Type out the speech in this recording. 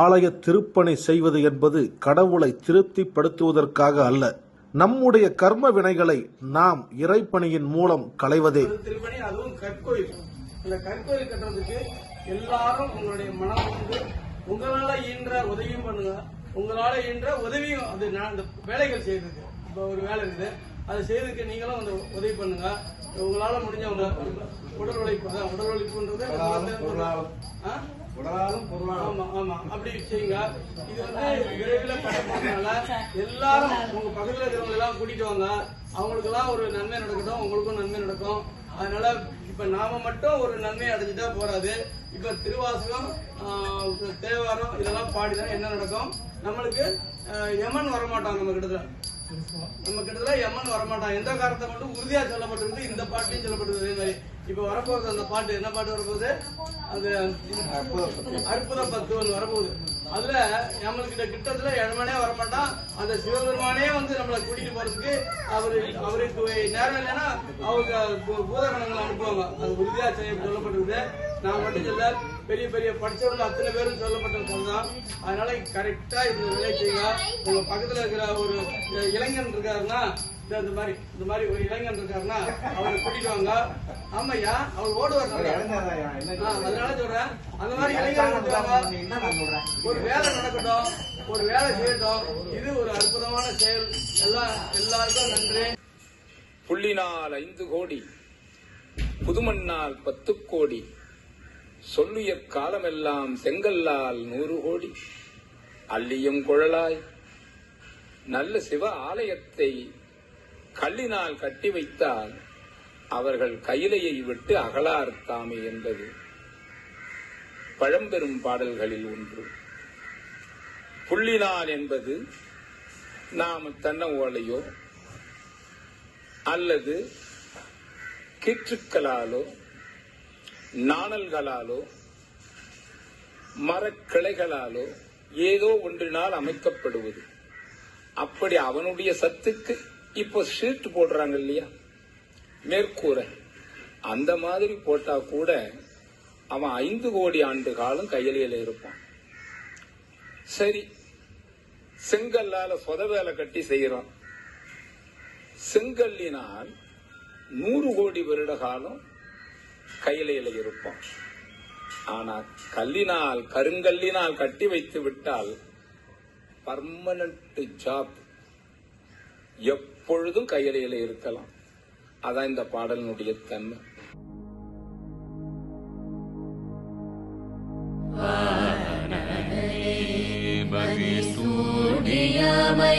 ஆலய திருப்பணி செய்வது என்பது கடவுளை திருப்திப்படுத்துவதற்காக அல்ல. நம்முடைய கர்ம வினைகளை நாம் இறைப்பணியின் மூலம் களைவதே. திருப்பணி அதுவும் கற்கோயில். இந்த கற்கோயில் கட்டுறதுக்கு எல்லாரும் உங்களுடைய மனம் வந்து உங்களால ஈன்ற உதவியும் பண்ணுங்க. உங்களால ஈன்ற உதவியும் அது நான் அந்த வேலைகள் செய்யறதுக்கு. இப்போ ஒரு வேலை இருக்குது. அதை செய்யறதுக்கு நீங்களும் அந்த உதவி பண்ணுங்க. உங்களால முடிஞ்சவங்க உடல் உழைப்பு தான் உடல் உழைப்புன்றது ஆ? ஆமா ஆமா. அப்படி செய்யுங்க இது வந்து விரைவில் கடமைனால எல்லாரும் உங்க பக்கத்துல இருக்கிறவங்க எல்லாம் கூட்டிட்டு வாங்க. அவங்களுக்கு எல்லாம் ஒரு நன்மை நடக்கட்டும் உங்களுக்கும் நன்மை நடக்கும். அதனால இப்ப நாம மட்டும் ஒரு நன்மை அடைஞ்சிட்டா போறாது. இப்ப திருவாசகம் தேவாரம் இதெல்லாம் பாடினா என்ன நடக்கும்? நம்மளுக்கு யமன் வரமாட்டான் நம்ம கிட்டத்துல. நம்ம கிட்டத்தட்ட எம்மன் வரமாட்டான் எந்த காரணத்தை மட்டும் உறுதியா சொல்லப்பட்டிருக்கு இந்த பாட்டையும் சொல்லப்பட்டிருக்கு. மாதிரி இப்ப வரப்போகுது அந்த பாட்டு. என்ன பாட்டு வரப்போகுது? அது அற்புத பத்து ஒன்று வரப்போகுது. அதுல நம்மளுக்கிட்ட கிட்டத்துல எழமனே வரமாட்டான். அந்த சிவபெருமானே வந்து நம்மளை கூட்டிட்டு போறதுக்கு அவரு அவருக்கு நேரம் இல்லைன்னா அவங்க பூதகணங்களை அனுப்புவாங்க. அது உறுதியா செய்ய சொல்லப்பட்டிருக்கு. நான் மட்டும் சொல்ல பெரிய பெரிய படிச்சவங்க அத்தனை பேரும் சொல்லப்பட்டிருக்காங்க தான். அதனால கரெக்டா இந்த வேலையை செய்யுங்க. உங்க பக்கத்துல இருக்கிற ஒரு இளைஞன் இருக்காருன்னா இந்த மாதிரி இந்த மாதிரி ஒரு இளைஞன் இருக்காருன்னா அவரை கூட்டிட்டு வாங்க. ஆமாய்யா அவர் ஓடுவார் அதனால சொல்றேன் அந்த மாதிரி இளைஞர்கள் இருக்காங்க. ஒரு வேலை நடக்கட்டும் ஒரு வேலை செய்யட்டும். இது ஒரு அற்புதமான செயல். எல்லா எல்லாருக்கும் நன்றி. புள்ளினால் ஐந்து கோடி புதுமண்ணால் பத்து கோடி சொல்லிய காலமெல்லாம் செங்கல்லால் நூறு கோடி அள்ளியும் குழலாய். நல்ல சிவ ஆலயத்தை கல்லினால் கட்டி வைத்தால் அவர்கள் கையிலையை விட்டு அகலார் தாமே என்பது பழம்பெரும் பாடல்களில் ஒன்று. புள்ளினால் என்பது நாம் தன்ன ஓலையோ அல்லது கீற்றுக்களாலோ நாணல்களாலோ மரக்கிளைகளாலோ ஏதோ ஒன்றினால் அமைக்கப்படுவது. அப்படி அவனுடைய சத்துக்கு இப்போ ஷீட் போடுறாங்க இல்லையா? மேற்கூரை அந்த மாதிரி போட்டா கூட அவன் ஐந்து கோடி ஆண்டு காலம் கையிலையில இருப்பான். சரி செங்கல்லால சொத வேலை கட்டி செய்யறான். செங்கல்லினால் நூறு கோடி வருட காலம் கையிலையில இருப்போம். ஆனா கல்லினால் கருங்கல்லினால் கட்டி வைத்து விட்டால் பர்மனன்ட் ஜாப் எப்பொழுதும் கையிலையில இருக்கலாம். அதான் இந்த பாடலினுடைய தன்மை. பகை சூடியமை